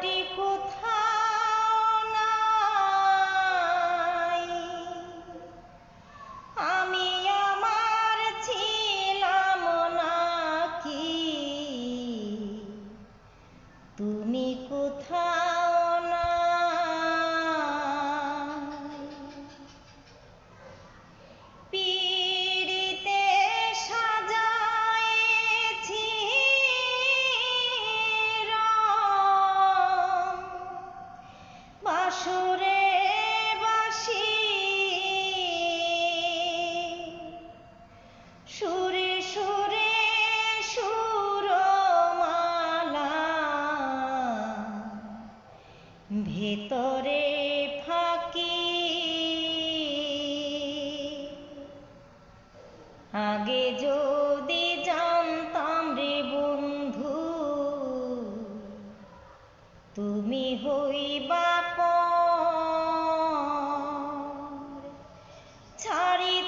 মাটি কোথাও নাই। আমি আমার ছিলাম নাকি? তুমি সুরে বাসি। সুরে সুরে সুরমালা। ভেতরে ফাঁকি। আগে জো তুমি হইবা বাপ ছাড়ি